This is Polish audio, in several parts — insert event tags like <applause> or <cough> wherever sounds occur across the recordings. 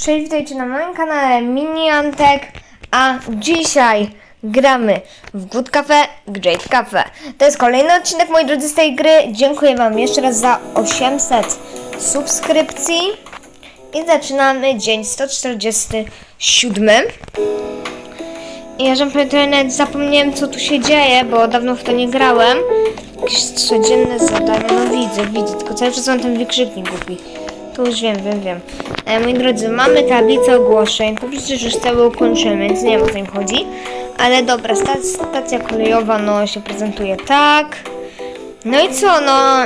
Cześć, witajcie na moim kanale Miniantek, a dzisiaj gramy w Good Cafe, Great Cafe. To jest kolejny odcinek, moi drodzy, z tej gry. Dziękuję Wam jeszcze raz za 800 subskrypcji i zaczynamy dzień 147. I ja trochę nawet zapomniałem, co tu się dzieje, bo dawno w to nie grałem. Jakieś codzienne zadania, no widzę, widzę, tylko cały czas mam ten wykrzyknik głupi. To już wiem, wiem, wiem. E, moi drodzy, mamy tablicę ogłoszeń. To przecież już cały ukończymy, więc nie wiem o co im chodzi. Ale dobra, stacja, stacja kolejowa no się prezentuje tak. No i co, no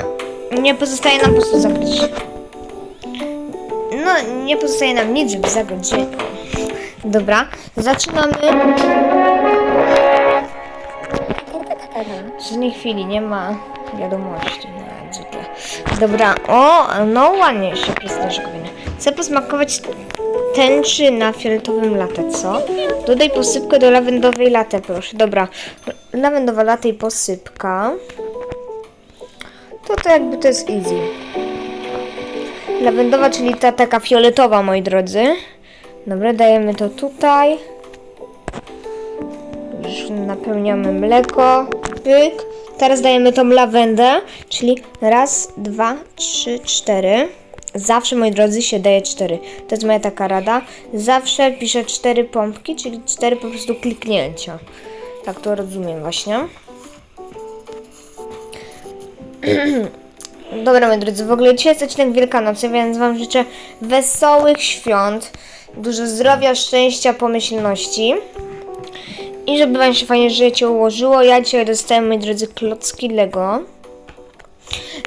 nie pozostaje nam po prostu zagrać. No, nie pozostaje nam nic, żeby zagrać. Dobra, zaczynamy. W żadnej chwili nie ma wiadomości. Dobra, o, no ładnie się prezentuje. Chcę posmakować tęczy na fioletowym latte, co? Dodaj posypkę do lawendowej latte, proszę. Dobra, lawendowa latte i posypka. To to jakby to jest easy. Lawendowa, czyli ta taka fioletowa, moi drodzy. Dobra, dajemy to tutaj. Już napełniamy mleko. Pyk. Teraz dajemy tą lawendę, czyli raz, dwa, trzy, cztery. Zawsze, moi drodzy, się daje cztery. To jest moja taka rada. Zawsze piszę cztery pompki, czyli cztery po prostu kliknięcia. Tak to rozumiem właśnie. <clears throat> Dobra, moi drodzy, w ogóle dzisiaj jest odcinek Wielkanocy, więc Wam życzę wesołych świąt, dużo zdrowia, szczęścia, pomyślności. I żeby Wam się fajnie życie ułożyło, ja dzisiaj dostałem, moi drodzy, klocki Lego.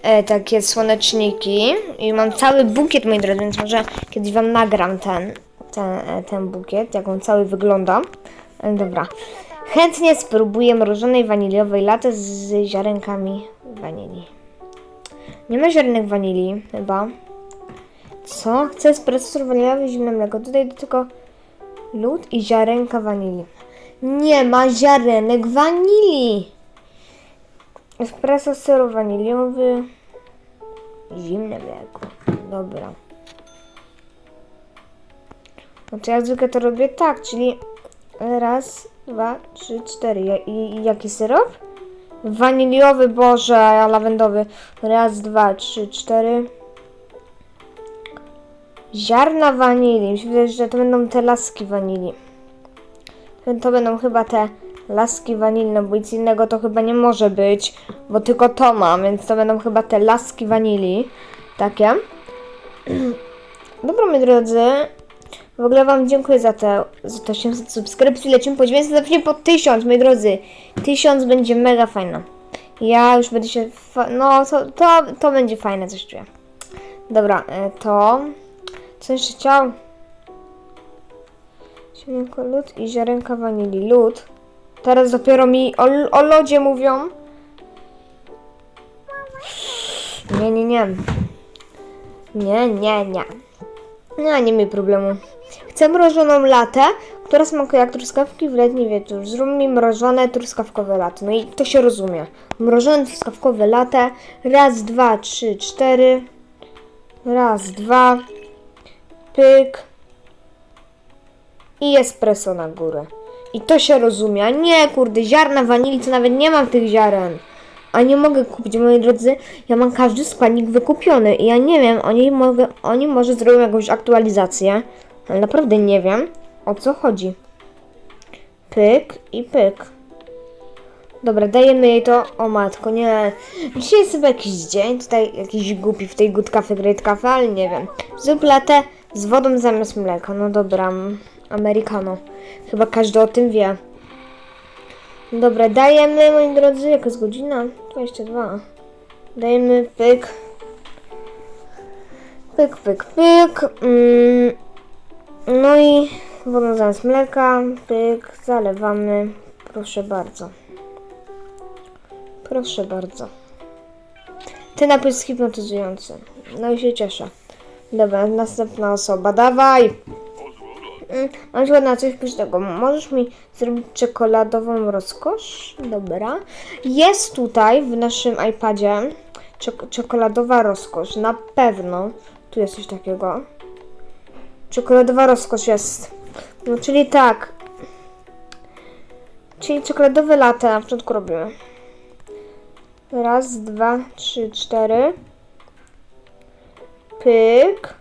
E, takie słoneczniki. I mam cały bukiet, moi drodzy, więc może kiedyś Wam nagram ten, ten, e, ten bukiet, jak on cały wygląda. E, dobra. Chętnie spróbuję mrożonej waniliowej latte z ziarenkami wanilii. Nie ma ziarenek wanilii, chyba. Co? Chcę espresso waniliowy i zimne mleko. Do tego lód i ziarenka wanilii. Nie ma ziarenek wanilii. Espresso syrop waniliowy. Zimne mleko. Dobra. To ja zwykle to robię tak, czyli raz, dwa, trzy, cztery. I, i jaki syrop? Waniliowy, boże, lawendowy. Raz, dwa, trzy, cztery. Ziarna się wydaje, że to będą te laski wanilii. To będą chyba te laski wanilne, bo nic innego to chyba nie może być, bo tylko to mam, więc to będą chyba te laski wanilii. Takie. <clears throat> Dobra, moi drodzy. W ogóle Wam dziękuję za te, za te 800 subskrypcji. Lecimy po 900, zacznij po 1000, moi drodzy. 1000 będzie mega fajna. Ja już będę się. No, to, to, to będzie fajne, coś czuję. Dobra, e, to. Co jeszcze chciał? Ziarenko lód i ziarenka wanilii. Lód. Teraz dopiero mi o, o lodzie mówią. Nie, nie, nie. Nie, nie, nie. Nie, nie mi problemu. Chcę mrożoną latę, która smakuje jak truskawki w letni wieczór. Zrób mi mrożone truskawkowe latte. No i to się rozumie. Mrożone truskawkowe latte. Raz, dwa, trzy, cztery. Raz, dwa. Pyk. I espresso na górę. I to się rozumie. A nie, kurde, ziarna wanilii, co nawet nie mam tych ziaren. A nie mogę kupić, moi drodzy. Ja mam każdy składnik wykupiony i ja nie wiem, oni, mogę, oni może zrobią jakąś aktualizację, ale naprawdę nie wiem, o co chodzi. Pyk i pyk. Dobra, dajemy jej to. O matko, nie. Dzisiaj jest chyba jakiś dzień, tutaj jakiś głupi w tej Good Cafe, Great Cafe, ale nie wiem. Zrób latę z wodą zamiast mleka. No dobra, americano. Chyba każdy o tym wie. Dobra, dajemy, moi drodzy, jaka jest godzina? 22. Dajemy pyk. Pyk, pyk, pyk. Mm. No i wodą zamiast mleka. Pyk, zalewamy. Proszę bardzo. Proszę bardzo. Ten napój jest hipnotyzujący. No i się cieszę. Dobra, następna osoba. Dawaj! Mm, Mam się na coś pysznego. Możesz mi zrobić czekoladową rozkosz? Dobra. Jest tutaj w naszym iPadzie czek- czekoladowa rozkosz. Na pewno. Tu jest coś takiego. Czekoladowa rozkosz jest. No, czyli tak. Czyli czekoladowe latte na początku robimy. Raz, dwa, trzy, cztery. Pyk.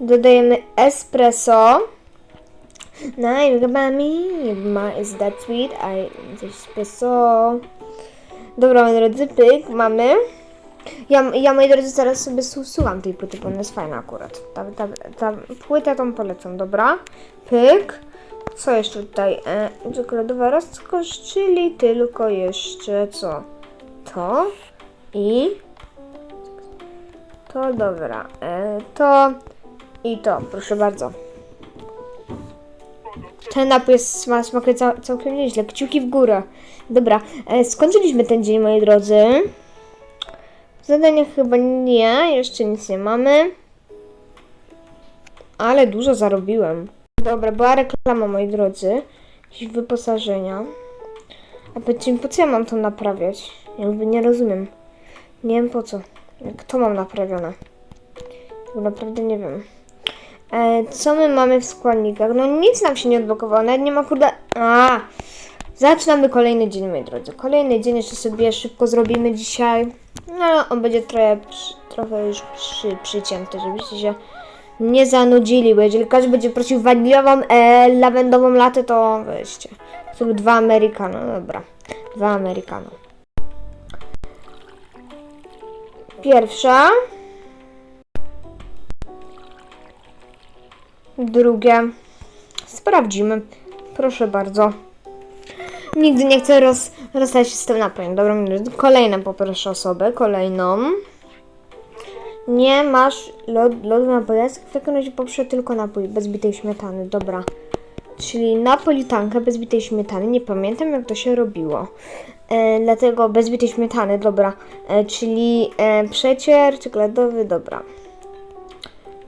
Dodajemy espresso. No i chyba mi, ma is that sweet, I espresso. Dobra, moi drodzy, pyk, mamy. Ja, ja moi drodzy, zaraz sobie słucham tej płyty, bo ona jest fajna akurat. Ta, ta, ta płytę tą polecam, dobra? Pyk. Co jeszcze tutaj? E, czekoladowa rozkosz, czyli tylko jeszcze co? To i to dobra. E, to i to, proszę bardzo. Ten napój jest, sma, smakuje cał, całkiem nieźle. Kciuki w górę. Dobra, e, skończyliśmy ten dzień, moi drodzy. Zadania chyba nie, jeszcze nic nie mamy. Ale dużo zarobiłem. Dobra, była reklama, moi drodzy. Jakieś wyposażenia. A powiedzcie mi, po co ja mam to naprawiać? Jakby nie rozumiem. Nie wiem po co. Jak to mam naprawione? Bo naprawdę nie wiem. E, co my mamy w składnikach? No nic nam się nie odblokowało, nawet nie ma kurde... A! Zaczynamy kolejny dzień, moi drodzy. Kolejny dzień jeszcze sobie szybko zrobimy dzisiaj. No, on będzie trochę, trochę już przy, przycięty, żebyście się nie zanudzili, bo jeżeli każdy będzie prosił waniliową, e, lawendową latę, to weźcie. Zrób dwa americano, dobra. Dwa americano. Pierwsza. Drugie. Sprawdzimy. Proszę bardzo. Nigdy nie chcę roz, rozstać się z tym napojem. Dobra, kolejną poproszę osobę. Kolejną. Nie masz lod, lodu na polesk? W takim razie poproszę tylko napój bez bitej śmietany. Dobra. Czyli napolitankę bez bitej śmietany. Nie pamiętam jak to się robiło. E, dlatego bez bitej śmietany, dobra. E, czyli e, przecier czekoladowy, dobra.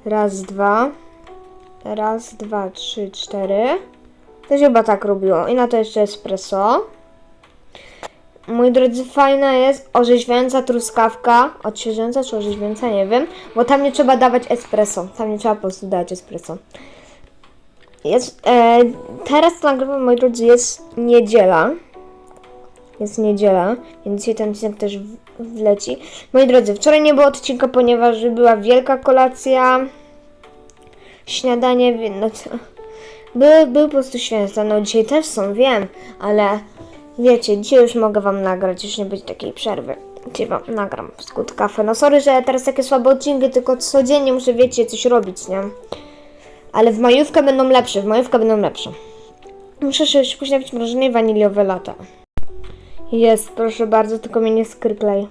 Raz, dwa. Raz, dwa, trzy, cztery. To się chyba tak robiło. I na to jeszcze espresso. Moi drodzy, fajna jest orzeźwiająca truskawka. Odświeżająca czy orzeźwiająca, nie wiem. Bo tam nie trzeba dawać espresso. Tam nie trzeba po prostu dawać espresso. Jest, e, teraz nagrywam, moi drodzy, jest niedziela. Jest niedziela, więc dzisiaj ten odcinek też wleci. Moi drodzy, wczoraj nie było odcinka, ponieważ była wielka kolacja. Śniadanie, wie- no to, były, były po prostu święta. No dzisiaj też są, wiem, ale wiecie, dzisiaj już mogę wam nagrać, już nie będzie takiej przerwy. Dzisiaj wam nagram skut kafę. No sorry, że teraz takie słabe odcinki, tylko codziennie muszę, wiecie, coś robić, nie? Ale w majówkę będą lepsze, w majówkę będą lepsze. Muszę szybko napić mrożone waniliowe lata. Jest, proszę bardzo, tylko mnie nie skryklej.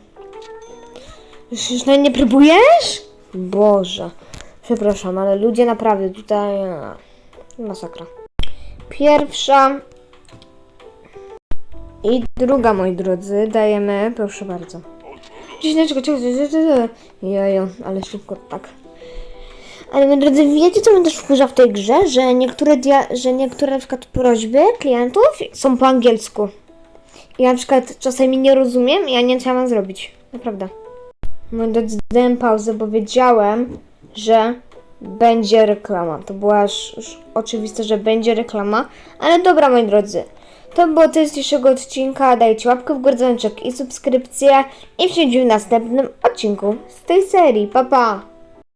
Już, już nie próbujesz? Boże. Przepraszam, ale ludzie naprawdę tutaj... e, Masakra. Pierwsza i druga, moi drodzy, dajemy, proszę bardzo. Dziesięteczko, czekaj, czekaj, czekaj. Jojo, ale szybko tak. Ale moi drodzy, wiecie co mnie też wkurza w tej grze? Że niektóre, dia- że niektóre na przykład prośby klientów są po angielsku. I na przykład czasami nie rozumiem i ja nie wiem co ja mam zrobić. Naprawdę. Moi drodzy, dałem pauzę, bo wiedziałem, że będzie reklama. To była już, oczywiste, że będzie reklama. Ale dobra, moi drodzy. To było tyle z dzisiejszego odcinka. Dajcie łapkę w górę, dzwoneczek i subskrypcję. I widzimy w następnym odcinku z tej serii. Pa, pa!